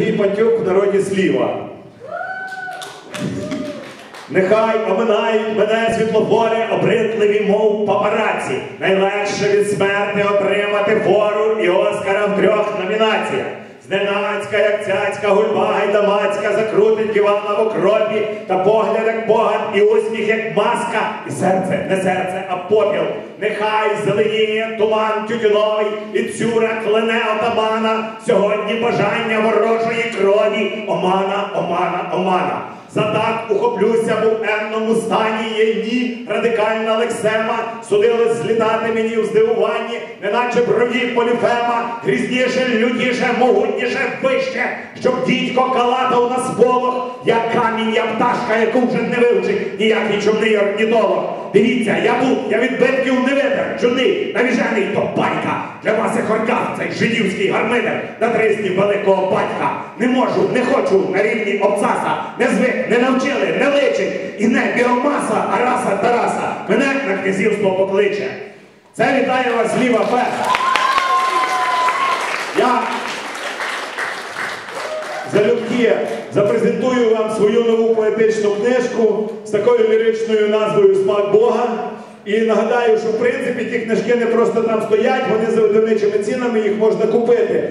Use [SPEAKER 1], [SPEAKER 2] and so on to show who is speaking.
[SPEAKER 1] Сергій Патюк в народі сліва. Нехай оминають мене світлофори, обритливі, мов папараці. Найлегше від смерти отримати фору і Оскара в трьох номінаціях. Зненацька, як цяцька, гульба гайдамацька, закрутить Івана в окропі, та погляд, і усміх, як маска, і серце, не серце, а попіл. Нехай зеленіє туман тютюновий, і цюра клене отамана. Сьогодні бажання ворожої крові. Омана, омана, омана. За так ухоплюся був енному стані є ні, радикальна лексема, судили злітати мені в здивуванні, неначе брові поліфема, грізніше, лютіше, могутніше, вище, щоб дідько калатав на камінь, пташка, яку вже не вивчить ніякий чумний орнітолог. Дивіться, я був, я відбитків не витер, чудний, навіжений то байка. Для вас оргазм цей жидівський гармидер на трисні великого батька. Не можу, не хочу на рівні обцаса, не звик, не навчили, не личить. І не біомаса, а раса Тараса. Мене на князівство покличе. Це вітає вас ліва фест. Я залюбки запрезентую вам свою нову поетичну книжку з такою ліричною назвою Смак Бога. І нагадаю, що в принципі ті книжки не просто там стоять, вони за одиничими цінами їх можна купити.